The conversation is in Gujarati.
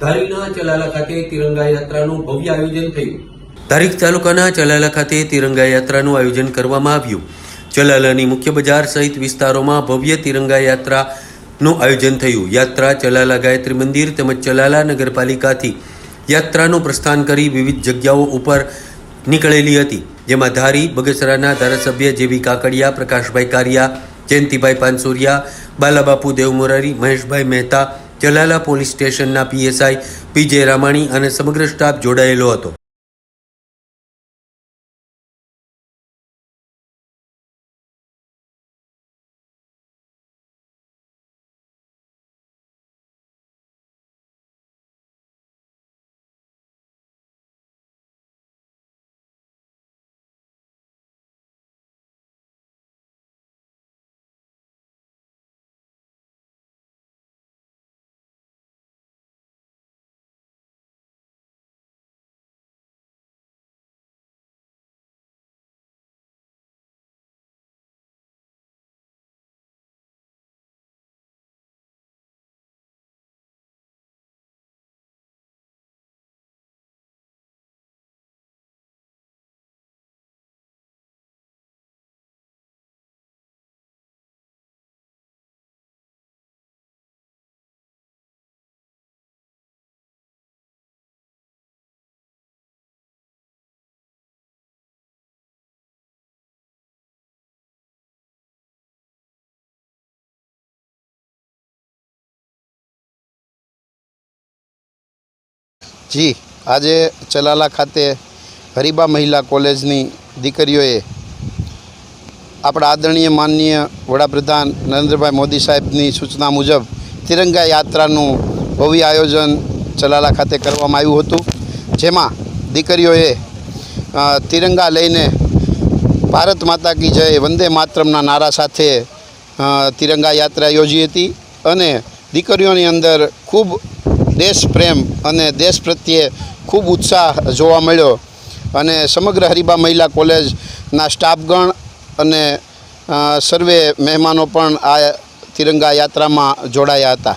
ધારીના ચલાલા ખાતે તિરંગા યાત્રાનું ભવ્ય આયોજન થયું. ધારીક તાલુકાના ચલાલા ખાતે તિરંગા યાત્રાનું આયોજન કરવામાં આવ્યું. ચલાલાની મુખ્ય બજાર સહિત વિસ્તારોમાં ભવ્ય તિરંગા યાત્રાનું આયોજન થયું. યાત્રા ચલાલા ગાયત્રી મંદિર તેમજ ચલાલા નગરપાલિકાથી યાત્રાનું પ્રસ્થાન કરી વિવિધ જગ્યાઓ ઉપર નીકળેલી હતી. જેમાં ધારી, બગસરાના ધારાસભ્ય જેવી કાકડિયા, પ્રકાશભાઈ કારિયા, જયંતિભાઈ પાનસુરિયા, બાલાબાપુ દેવમોરારી, મહેશભાઈ મહેતા જલાલા પોલીસ સ્ટેશનના પીએસઆઈ પીજે રામાણી અને સમગ્ર સ્ટાફ જોડાયેલો હતો. જી, આજે ચલાલા ખાતે હરીબા મહિલા કોલેજની દીકરીઓએ આપણા આદરણીય, માનનીય વડાપ્રધાન નરેન્દ્રભાઈ મોદી સાહેબની સૂચના મુજબ તિરંગા યાત્રાનું ભવ્ય આયોજન ચલાલા ખાતે કરવામાં આવ્યું હતું. જેમાં દીકરીઓએ તિરંગા લઈને ભારત માતા કી જય, વંદે માતરમના નારા સાથે તિરંગા યાત્રા યોજી હતી અને દીકરીઓની અંદર ખૂબ દેશ પ્રેમ અને દેશ પ્રત્યે ખૂબ ઉત્સાહ જોવા મળ્યો. અને સમગ્ર હરિબા મહિલા કોલેજના સ્ટાફગણ અને સર્વે મહેમાનો પણ આ તિરંગા યાત્રામાં જોડાયા હતા.